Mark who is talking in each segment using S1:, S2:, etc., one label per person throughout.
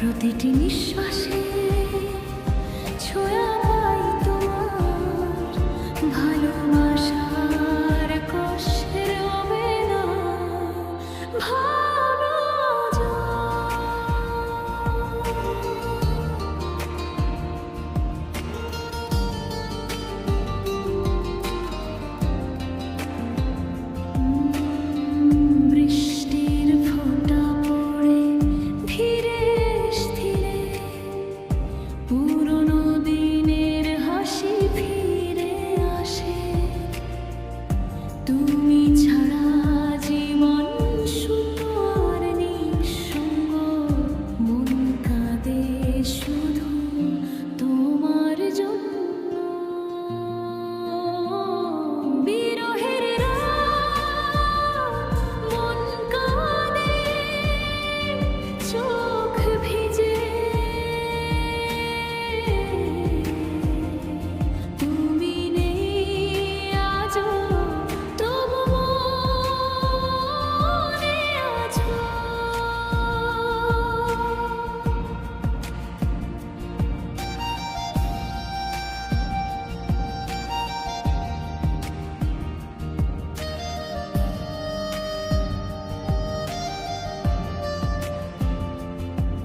S1: প্রতিটি নিঃশ্বাসে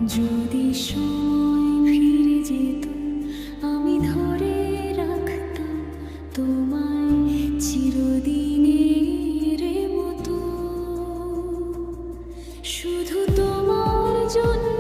S1: যদি সময় ফিরে যেত আমি ধরে তোমায় মতো। শুধু তোমার জন্য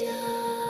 S1: 家。